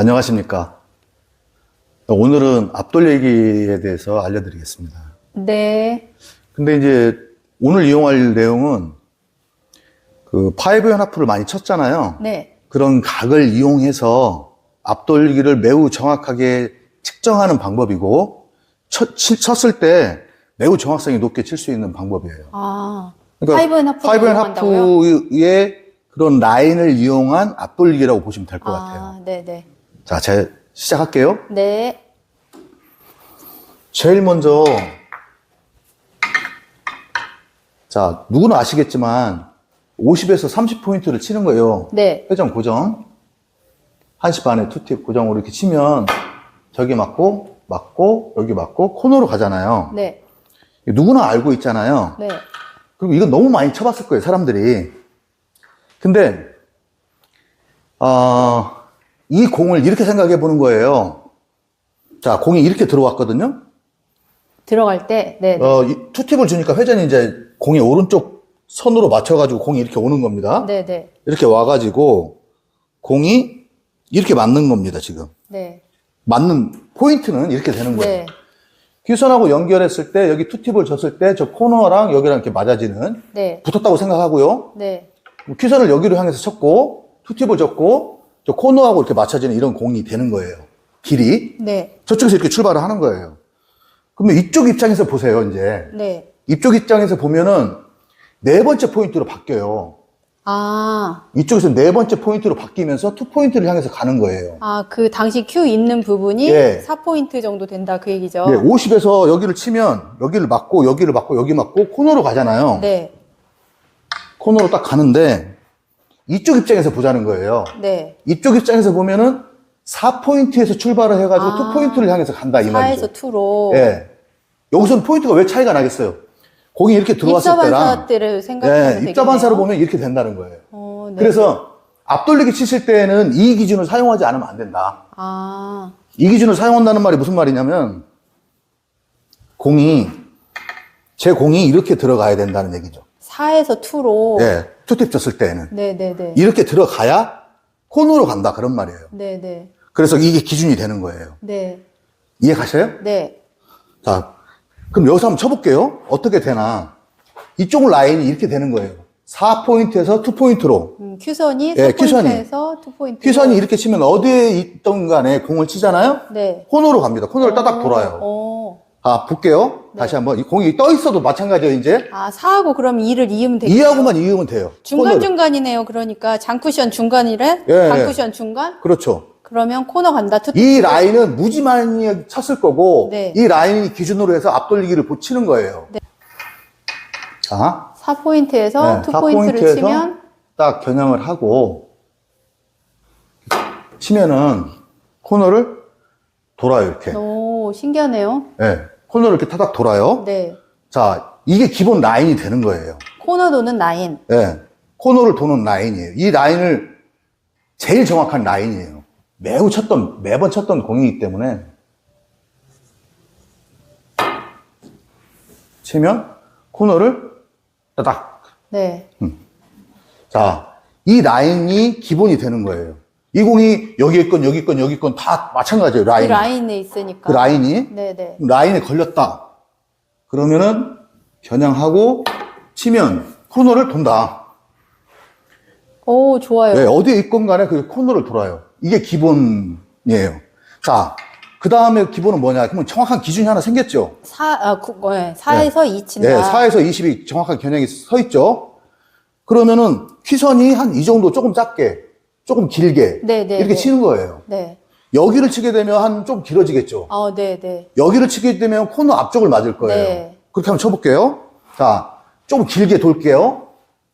안녕하십니까. 오늘은 앞돌리기에 대해서 알려드리겠습니다. 네. 근데 이제 오늘 이용할 내용은 그 파이브 연하프를 많이 쳤잖아요. 네. 그런 각을 이용해서 앞돌리기를 매우 정확하게 측정하는 방법이고 쳤, 치- 쳤을 때 매우 정확성이 높게 칠 수 있는 방법이에요. 아. 그러니까 파이브 앤 하프. 파이브 앤 하프의 그런 라인을 이용한 앞돌리기라고 보시면 될 것 같아요. 아, 네네. 자, 제가 시작할게요. 네. 제일 먼저 자 누구나 아시겠지만 50에서 30포인트를 치는 거예요 네. 회전 고정 1시 반에 투팁 고정으로 이렇게 치면 저기 맞고 맞고 여기 맞고 코너로 가잖아요 네. 누구나 알고 있잖아요 네. 그리고 이건 너무 많이 쳐봤을 거예요 사람들이 근데 어, 이 공을 이렇게 생각해 보는 거예요 자 공이 이렇게 들어왔거든요 들어갈 때, 네. 네. 어, 이 투팁을 주니까 회전이 이제 공이 오른쪽 선으로 맞춰가지고 공이 이렇게 오는 겁니다. 네, 네. 이렇게 와가지고 공이 이렇게 맞는 겁니다, 지금. 네. 맞는 포인트는 이렇게 되는 거예요. 네. 퀴선하고 연결했을 때 여기 투팁을 줬을 때 저 코너랑 여기랑 이렇게 맞아지는 네. 붙었다고 생각하고요. 네. 퀴선을 여기로 향해서 쳤고 투팁을 줬고 저 코너하고 이렇게 맞춰지는 이런 공이 되는 거예요. 길이. 네. 저쪽에서 이렇게 출발을 하는 거예요. 그러면 이쪽 입장에서 보세요, 이제. 네. 이쪽 입장에서 보면은 네 번째 포인트로 바뀌어요. 아. 이쪽에서 네 번째 포인트로 바뀌면서 투 포인트를 향해서 가는 거예요. 아, 그 당시 Q 있는 부분이 예. 4포인트 정도 된다 그 얘기죠. 네, 50에서 여기를 치면 여기를 맞고 여기를 맞고 여기 맞고 코너로 가잖아요. 네. 코너로 딱 가는데 이쪽 입장에서 보자는 거예요. 네. 이쪽 입장에서 보면은 4포인트에서 출발을 해가지고 아. 투 포인트를 향해서 간다 이 말이죠. 4에서 2로. 예. 여기서는 포인트가 왜 차이가 나겠어요? 공이 이렇게 들어왔을 입자반사 때랑 때를 생각하면 예. 입자반사로 보면 이렇게 된다는 거예요. 어, 네. 그래서 앞돌리기 치실 때는 이 기준을 사용하지 않으면 안 된다. 아. 이 기준을 사용한다는 말이 무슨 말이냐면 공이 제 공이 이렇게 들어가야 된다는 얘기죠. 4에서 2로. 예, 투팁 쳤을 때는 네, 네, 네. 이렇게 들어가야 코너로 간다 그런 말이에요. 네, 네. 그래서 이게 기준이 되는 거예요. 네. 이해 가셔요? 네. 자, 그럼 여기서 한번 쳐볼게요. 어떻게 되나? 이쪽 라인이 이렇게 되는 거예요. 4포인트에서 2포인트로. 음, 큐선이 예, 4포인트에서 2포인트. 퀴선이 이렇게 치면 어디에 있던 간에 공을 치잖아요? 네. 코너로 갑니다. 코너를 따닥 돌아요. 어. 아, 볼게요. 다시 한번. 이 공이 떠 있어도 마찬가지예요, 이제. 아, 4하고 그럼 2를 이으면 되겠죠? 2하고만 이으면 돼요. 코너를. 중간중간이네요. 그러니까 장쿠션 중간이래? 예, 장쿠션 중간? 그렇죠. 그러면 코너 간다. 투 이 라인은 무지 많이 쳤을 거고, 네. 이 라인이 기준으로 해서 앞돌리기를 붙이는 거예요. 자, 4포인트에서 네, 2포인트를 4포인트에서 치면 딱 겨냥을 하고, 치면은 코너를 돌아요, 이렇게. 오, 신기하네요. 예, 코너를 이렇게 타닥 돌아요. 네. 자, 이게 기본 라인이 되는 거예요. 코너 도는 라인. 예, 코너를 도는 라인이에요. 이 라인을 제일 정확한 라인이에요. 매우 쳤던, 매번 쳤던 공이기 때문에. 치면 코너를 따닥. 네. 자, 이 라인이 기본이 되는 거예요. 이 공이 여기 있건 여기 있건 여기 있건 다 마찬가지예요, 그 라인. 라인에 있으니까. 그 라인이. 네네. 라인에 걸렸다. 그러면은 겨냥하고 치면 코너를 돈다. 오, 좋아요. 네, 어디에 있건 간에 그 코너를 돌아요. 이게 기본이에요. 자, 그 다음에 기본은 뭐냐? 그러면 정확한 기준이 하나 생겼죠? 4, 아, 구, 네. 4에서 2 친다. 네, 4에서 20이 정확한 겨냥이 서 있죠? 그러면은 퀴선이 한 이 정도 조금 작게, 조금 길게 네, 네, 이렇게 네. 치는 거예요. 네. 여기를 치게 되면 한 좀 길어지겠죠? 어, 네 네. 여기를 치게 되면 코너 앞쪽을 맞을 거예요. 네. 그렇게 한번 쳐볼게요. 자, 조금 길게 돌게요.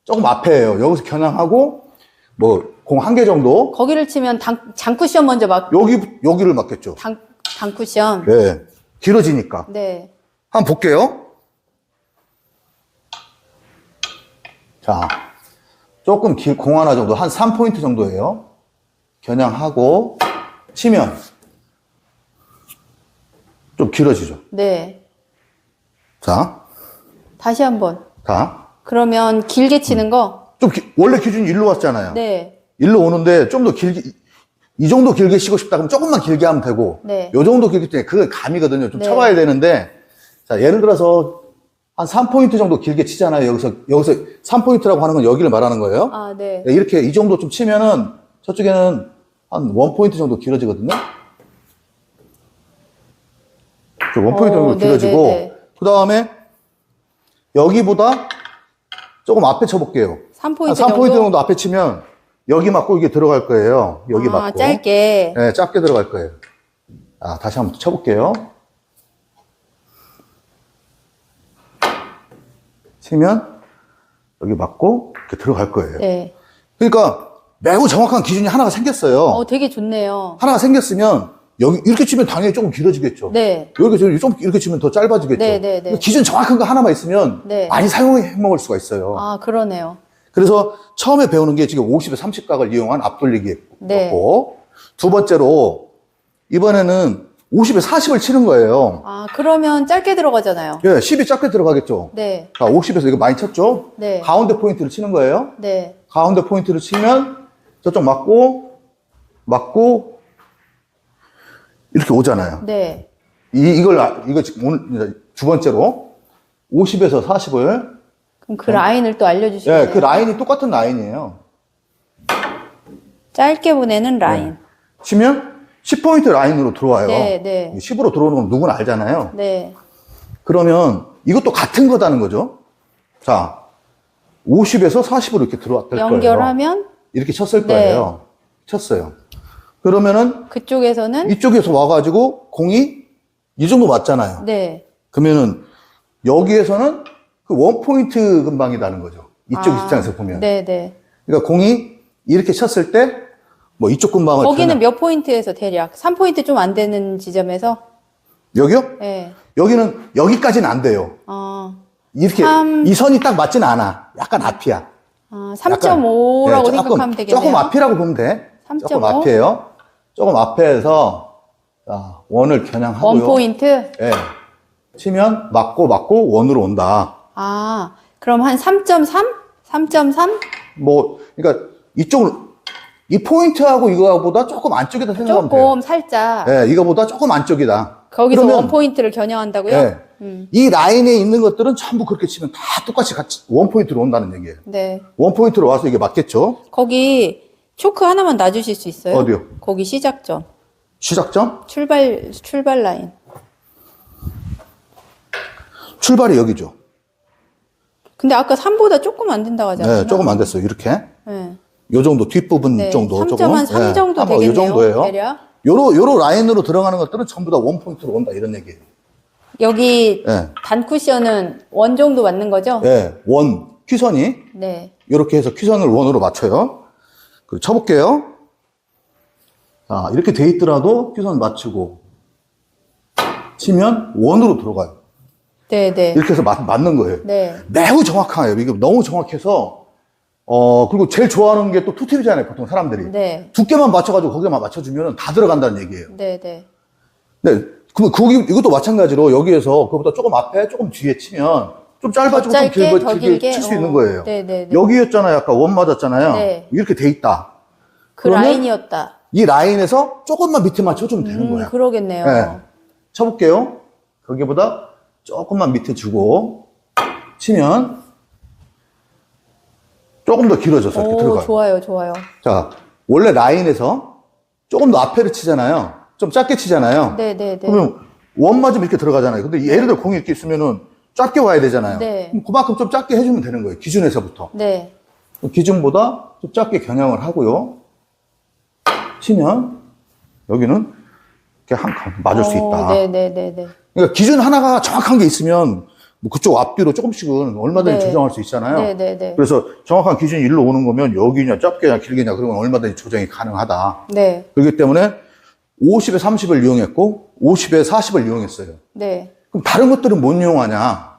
조금 앞에요. 여기서 겨냥하고, 뭐, 공 한 개 정도. 거기를 치면 당, 장쿠션 먼저 막, 여기, 여기를 맞겠죠. 당, 장쿠션. 네. 길어지니까. 네. 한번 볼게요. 자, 조금 길, 공 하나 정도, 한 3포인트 정도예요. 겨냥하고, 치면, 좀 길어지죠. 네. 자, 다시 한 번. 자. 그러면 길게 치는 거? 좀, 기- 원래 기준이 일로 왔잖아요. 네. 일로 오는데 좀 더 길게 이 정도 길게 쉬고 싶다 그러면 조금만 길게 하면 되고 네. 요 정도 길기 때문에 그건 감이거든요. 좀 네. 쳐봐야 되는데 자 예를 들어서 한 3포인트 정도 길게 치잖아요. 여기서 여기서 3포인트라고 하는 건 여기를 말하는 거예요. 아, 네. 네, 이렇게 이 정도 좀 치면은 저쪽에는 한 원포인트 정도 길어지거든요. 원포인트 정도 어, 길어지고 네, 네, 네. 그 다음에 여기보다 조금 앞에 쳐볼게요. 3포인트 한 3포인트 정도? 정도 앞에 치면 여기 맞고 이게 들어갈 거예요. 여기 아, 맞고. 짧게. 네, 짧게 들어갈 거예요. 아, 다시 한번 쳐볼게요. 치면 여기 맞고 이렇게 들어갈 거예요. 네. 그러니까 매우 정확한 기준이 하나가 생겼어요. 어, 되게 좋네요. 하나가 생겼으면 여기 이렇게 치면 당연히 조금 길어지겠죠. 네. 여기 좀좀 이렇게 치면 더 짧아지겠죠. 네, 네, 네. 기준 정확한 거 하나만 있으면 네. 많이 사용해 먹을 수가 있어요. 아, 그러네요. 그래서 처음에 배우는 게 지금 50에 30각을 이용한 앞돌리기였고 네. 두 번째로 이번에는 50에 40을 치는 거예요. 아, 그러면 짧게 들어가잖아요. 예, 10이 작게 들어가겠죠. 네. 자, 50에서 이거 많이 쳤죠? 네. 가운데 포인트를 치는 거예요. 네. 가운데 포인트를 치면 저쪽 맞고 맞고 이렇게 오잖아요. 네. 이 이걸 아- 이거 지금 오늘 두 번째로 50에서 40을 그럼 그 라인을 또 알려주시면 예, 그 라인이 똑같은 라인이에요. 짧게 보내는 라인. 치면 10포인트 라인으로 들어와요. 네, 네. 10으로 들어오는 건 누구나 알잖아요. 네. 그러면 이것도 같은 거다는 거죠. 자, 50에서 40으로 이렇게 들어왔을 거예요. 연결하면 이렇게 쳤을 네. 거예요. 쳤어요. 그러면은 그쪽에서는 이쪽에서 와가지고 공이 이 정도 맞잖아요. 네. 그러면은 여기에서는 그 원포인트 근방이라는 거죠. 이쪽 아, 입장에서 보면. 네, 네. 그러니까 공이 이렇게 쳤을 때 뭐 이쪽 근방을 거기는 몇 포인트에서 대략 3포인트 좀 안 되는 지점에서 여기요? 네. 여기는 여기까지는 안 돼요. 어. 이렇게 삼- 이 선이 딱 맞지는 않아. 약간 앞이야. 아, 약간, 3.5라고 네, 조금, 생각하면 되겠네요. 조금 앞이라고 보면 돼. 3.5? 조금 앞이에요. 조금 앞에서 자, 원을 겨냥하고요. 원 포인트? 예. 치면 맞고 맞고 원으로 온다. 아, 그럼 한 3.3? 3.3? 뭐 그러니까 이쪽을 이 포인트하고 이거보다 조금 안쪽이다 생각하면 돼요. 조금 살짝 예, 이거보다 조금 안쪽이다. 거기서 그러면 원 포인트를 겨냥한다고요? 예. 음. 이 라인에 있는 것들은 전부 그렇게 치면 다 똑같이 같이 원 포인트로 온다는 얘기예요. 네. 원 포인트로 와서 이게 맞겠죠? 거기 초크 하나만 놔주실 수 있어요? 어디요? 거기 시작점. 시작점? 출발, 출발 라인. 출발이 여기죠. 근데 아까 3보다 조금 안 된다고 하잖아요. 네, 조금 안 됐어요. 이렇게. 네. 요 정도 뒷부분 네, 정도 3점 조금. 한3 정도 한번 되겠네요. 요 정도예요. 대략. 요로 요로 라인으로 들어가는 것들은 전부 다 원 포인트로 온다 이런 얘기예요. 여기 예. 단 쿠션은 원 정도 맞는 거죠? 예. 원 퀴선이 네. 이렇게 해서 퀴선을 원으로 맞춰요. 그리고 쳐볼게요. 자, 이렇게 돼 있더라도 퀴선 맞추고 치면 원으로 들어가요. 네, 네. 이렇게 해서 맞, 맞는 거예요. 네. 매우 정확해요. 이게 너무 정확해서 어 그리고 제일 좋아하는 게 또 투팁이잖아요. 보통 사람들이 네. 두께만 맞춰가지고 거기만 맞춰주면 다 들어간다는 얘기예요. 네, 네. 네, 그럼 거기 이것도 마찬가지로 여기에서 그보다 조금 앞에 조금 뒤에 치면 좀 짧아지고 더 짧게, 좀 길게, 더 길게 길게? 칠 수 어, 있는 거예요. 네, 네, 네. 여기였잖아요. 아까 원 맞았잖아요. 네. 이렇게 돼 있다. 그 그러면 라인이었다. 이 라인에서 조금만 밑에 맞춰주면 되는 음, 거야. 그러겠네요. 네. 쳐볼게요. 거기보다 조금만 밑에 주고 치면 조금 더 길어져서 이렇게 오, 들어가요. 좋아요, 좋아요. 자, 원래 라인에서 조금 더 앞에를 치잖아요. 좀 짧게 치잖아요. 네, 네, 네. 그러면 원 맞으면 이렇게 들어가잖아요. 근데 예를 들어 공이 이렇게 있으면은 짧게 와야 되잖아요. 네. 그럼 그만큼 좀 짧게 해주면 되는 거예요. 기준에서부터. 네. 기준보다 좀 짧게 겨냥을 하고요. 치면 여기는 이렇게 한 칸 맞을 수 오, 있다. 네, 네, 네, 네. 그러니까 기준 하나가 정확한 게 있으면 뭐 그쪽 앞뒤로 조금씩은 얼마든지 네. 조정할 수 있잖아요. 네, 네, 네. 그래서 정확한 기준이 일로 오는 거면 여기냐 짧게냐 길게냐 그러면 얼마든지 조정이 가능하다. 네, 그렇기 때문에 50에 30을 이용했고 50에 40을 이용했어요. 네. 그럼 다른 것들은 못 이용하냐?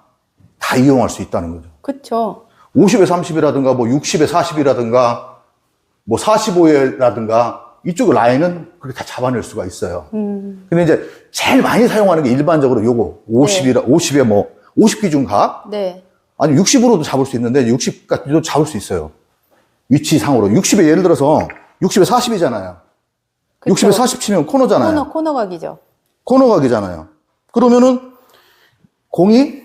다 이용할 수 있다는 거죠. 그쵸. 50에 30이라든가 뭐 60에 40이라든가 뭐 45에라든가 이쪽 라인은 그렇게 다 잡아낼 수가 있어요. 음, 근데 이제 제일 많이 사용하는 게 일반적으로 요거 50이라 50에 뭐 50 기준 각 네. 아니 60으로도 잡을 수 있는데 60까지도 잡을 수 있어요. 위치상으로 60에 예를 들어서 60에 40이잖아요. 그쵸. 60에 40 치면 코너잖아요. 코너, 코너 각이죠. 코너 각이잖아요. 그러면은 공이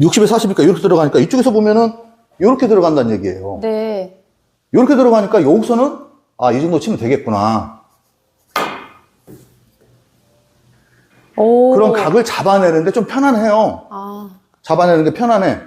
60에 40이니까 이렇게 들어가니까 이쪽에서 보면은 이렇게 들어간다는 얘기예요. 네. 이렇게 들어가니까 여기서는 아, 이 정도 치면 되겠구나. 오. 그런 각을 잡아내는데 좀 편안해요. 아, 잡아내는 게 편안해.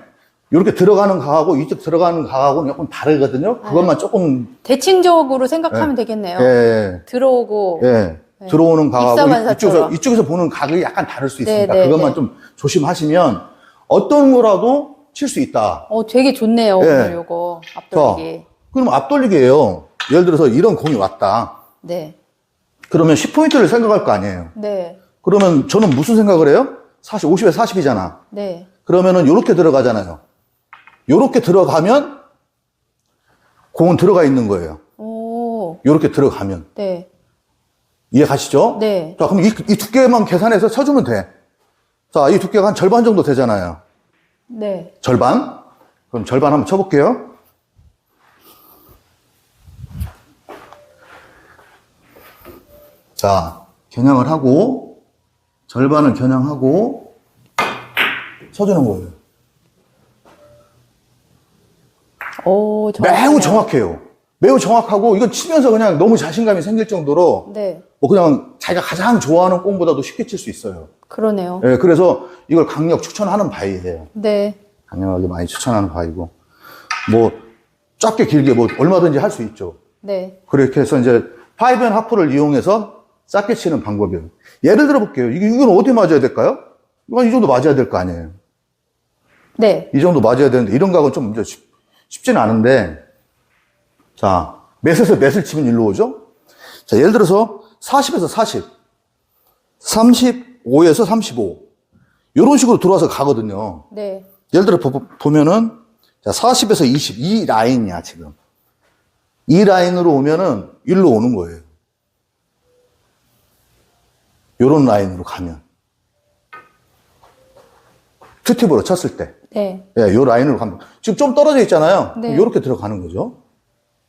이렇게 들어가는 각하고 이쪽 들어가는 각하고는 조금 다르거든요. 그것만 조금 대칭적으로 생각하면 되겠네요. 예, 들어오고. 예. 들어오는 각하고. 이쪽에서 이쪽에서 보는 각이 약간 다를 수 있으니까 네, 네, 그것만 네. 좀 조심하시면 어떤 거라도 칠 수 있다. 어, 되게 좋네요. 예. 오늘 요거 앞돌리기. 그럼 앞돌리기예요. 예를 들어서 이런 공이 왔다. 네. 그러면 10포인트를 생각할 거 아니에요. 네. 그러면 저는 무슨 생각을 해요? 40, 50에 40이잖아. 네. 그러면은 요렇게 들어가잖아요. 요렇게 들어가면 공은 들어가 있는 거예요. 오. 요렇게 들어가면. 네. 이해 가시죠? 네. 자, 그럼 이, 이 두께만 계산해서 쳐주면 돼. 자, 이 두께가 한 절반 정도 되잖아요. 네. 절반? 그럼 절반 한번 쳐볼게요. 자, 겨냥을 하고, 절반을 겨냥하고, 쳐주는 거예요. 오, 정확하네요. 매우 정확해요. 매우 정확하고, 이건 치면서 그냥 너무 자신감이 생길 정도로, 네. 뭐 그냥 자기가 가장 좋아하는 공보다도 쉽게 칠 수 있어요. 그러네요. 예, 그래서 이걸 강력 추천하는 바이예요. 네. 강력하게 많이 추천하는 바이고, 뭐, 짧게 길게 뭐 얼마든지 할 수 있죠. 네. 그렇게 해서 이제 파이브 앤 하프를 이용해서 짧게 치는 방법이에요. 예를 들어 볼게요. 이게, 이건 어디 맞아야 될까요? 이건 이 정도 맞아야 될 거 아니에요. 네. 이 정도 맞아야 되는데, 이런 각은 좀 쉽, 쉽지는 않은데, 자, 몇에서 몇을 치면 일로 오죠? 자, 예를 들어서 40에서 40, 35에서 35, 이런 식으로 들어와서 가거든요. 네. 예를 들어 보- 보면은 자, 40에서 20, 이 라인이야, 지금. 이 라인으로 오면은 일로 오는 거예요. 요런 라인으로 가면. 투팁으로 쳤을 때. 네. 예, 요 라인으로 가면. 지금 좀 떨어져 있잖아요. 네. 요렇게 들어가는 거죠.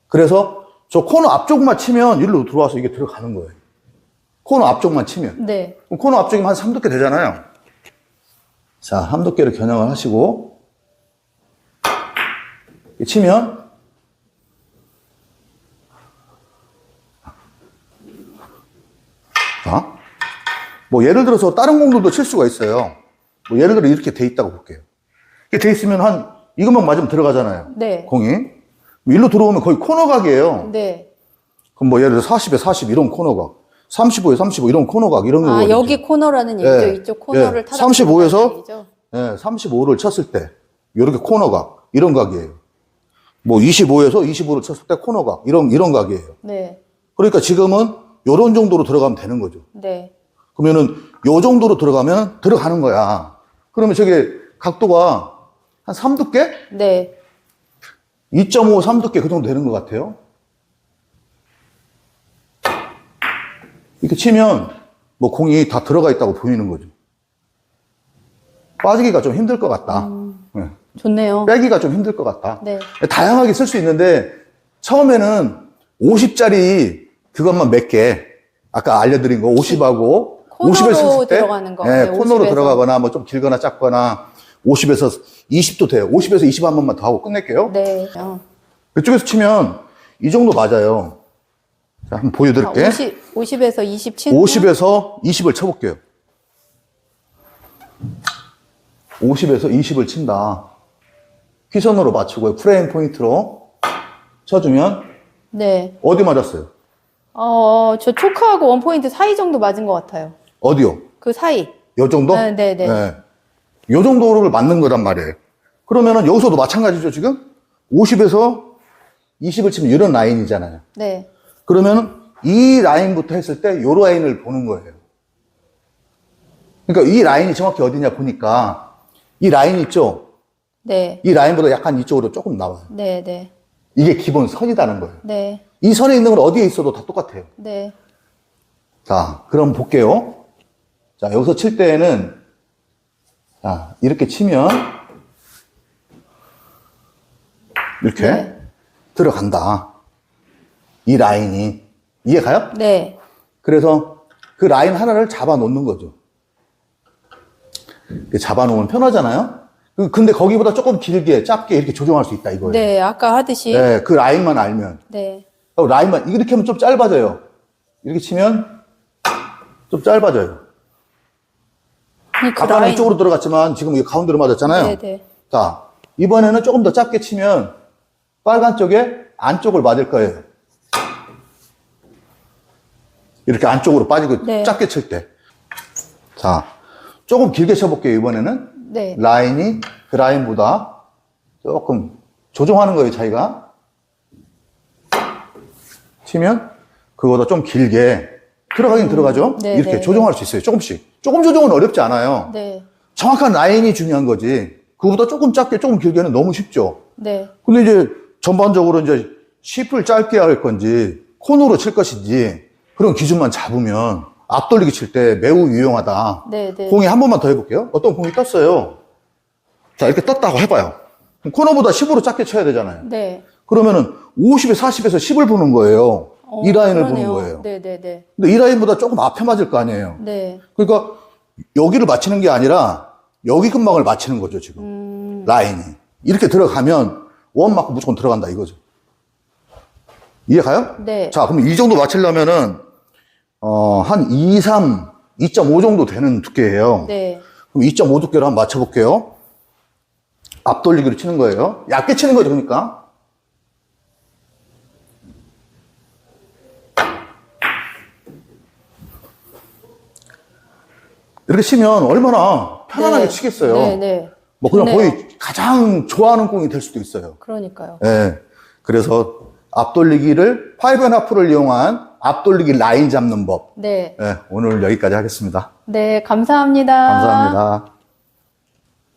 그래서 저 코너 앞쪽만 치면 일로 들어와서 이게 들어가는 거예요. 코너 앞쪽만 치면. 네. 코너 앞쪽이면 한 3두께 되잖아요. 자, 3두께를 겨냥을 하시고, 이렇게 치면, 자, 뭐 예를 들어서 다른 공들도 칠 수가 있어요. 뭐 예를 들어 이렇게 돼 있다고 볼게요. 이렇게 돼 있으면 한, 이것만 맞으면 들어가잖아요. 네. 공이. 뭐 일로 들어오면 거의 코너각이에요. 네. 그럼 뭐 예를 들어 40에 40 이런 코너각, 35에 35 이런 코너각 이런 아, 거거든요. 여기 코너라는 얘기죠. 예. 이쪽 코너를 예. 타다 35 에서 얘기죠. 예, 35를 쳤을 때 이렇게 코너각 이런 각이에요. 뭐 25에서 25를 쳤을 때 코너각 이런 이런 각이에요. 네. 그러니까 지금은 요런 정도로 들어가면 되는 거죠. 네. 그러면은 요 정도로 들어가면 들어가는 거야. 그러면 저게 각도가 한 3두께? 네. 2.5, 3두께 그 정도 되는 것 같아요. 이렇게 치면 뭐 공이 다 들어가 있다고 보이는 거죠. 빠지기가 좀 힘들 것 같다. 네. 좋네요. 빼기가 좀 힘들 것 같다. 네. 다양하게 쓸 수 있는데 처음에는 50짜리 그것만 몇 개, 아까 알려드린 거 50하고 코너로 50에서 썼을 때 들어가는 거. 네, 네, 코너로 50에서. 들어가거나 뭐 좀 길거나 작거나 50에서 20도 돼요. 50에서 20 한 번만 더 하고 끝낼게요. 네. 어. 이쪽에서 치면 이 정도 맞아요. 자, 한번 아, 보여드릴게. 50, 50에서 20 치는 50에서 20을 쳐볼게요. 50에서 20을 친다. 휘선으로 맞추고 프레임 포인트로 쳐주면 네. 어디 맞았어요? 어, 저 초크하고 원포인트 사이 정도 맞은 것 같아요. 어디요? 그 사이. 요 정도? 네, 네, 네. 요 정도를 맞는 거란 말이에요. 그러면은 여기서도 마찬가지죠, 지금? 50에서 20을 치면 이런 라인이잖아요. 네. 그러면 이 라인부터 했을 때 요 라인을 보는 거예요. 그러니까 이 라인이 정확히 어디냐 보니까 이 라인 있죠? 네. 이 라인보다 약간 이쪽으로 조금 나와요. 네, 네. 이게 기본 선이다는 거예요. 네. 이 선에 있는 건 어디에 있어도 다 똑같아요. 네. 자, 그럼 볼게요. 자, 여기서 칠 때에는, 자, 이렇게 치면, 이렇게 네. 들어간다. 이 라인이 이해 가요? 네. 그래서 그 라인 하나를 잡아 놓는 거죠. 잡아 놓으면 편하잖아요? 그- 근데 거기보다 조금 길게, 짧게 이렇게 조정할 수 있다 이거예요. 네. 아까 하듯이. 네, 그 라인만 알면. 네. 어, 라인만, 이렇게 하면 좀 짧아져요. 이렇게 치면 좀 짧아져요. 그 아까는 라인- 이쪽으로 들어갔지만 지금 이게 가운데로 맞았잖아요. 네, 네. 자, 이번에는 조금 더 짧게 치면 빨간 쪽에 안쪽을 맞을 거예요. 이렇게 안쪽으로 빠지고 네. 짧게 칠 때. 자, 조금 길게 쳐볼게요, 이번에는. 네. 라인이 그 라인보다 조금 조정하는 거예요, 자기가. 치면 그거보다 좀 길게 들어가긴 들어가죠. 네, 이렇게 네. 조정할 수 있어요, 조금씩. 조금 조정은 어렵지 않아요. 네. 정확한 라인이 중요한 거지. 그거보다 조금 짧게, 조금 길게는 너무 쉽죠. 네. 근데 이제 전반적으로 이제 씹을 짧게 할 건지, 코너로 칠 것인지, 그런 기준만 잡으면 앞돌리기 칠 때 매우 유용하다. 네, 네. 공이 한 번만 더 해볼게요. 어떤 공이 떴어요. 자, 이렇게 떴다고 해봐요. 코너보다 10으로 짧게 쳐야 되잖아요. 네. 그러면은 50에 40에서 10을 보는 거예요. 어, 이 라인을 그러네요. 보는 거예요. 네, 네, 네. 근데 이 라인보다 조금 앞에 맞을 거 아니에요. 네. 그러니까 여기를 맞히는 게 아니라 여기 근방을 맞히는 거죠 지금 음. 라인이 이렇게 들어가면 원 맞고 무조건 들어간다 이거죠 이해 가요? 네. 자 그럼 이 정도 맞추려면은 어, 한 2, 3, 2.5 정도 되는 두께예요 네. 그럼 2.5 두께로 한번 맞춰볼게요 앞돌리기로 치는 거예요 얇게 치는 거죠 그러니까 이렇게 치면 얼마나 편안하게 네. 치겠어요 네, 네. 뭐 그냥 좋네요. 거의 가장 좋아하는 공이 될 수도 있어요. 그러니까요. 예. 그래서 앞돌리기를 파이브 앤 하프를 이용한 앞돌리기 라인 잡는 법. 네. 예, 오늘 여기까지 하겠습니다. 네, 감사합니다. 감사합니다.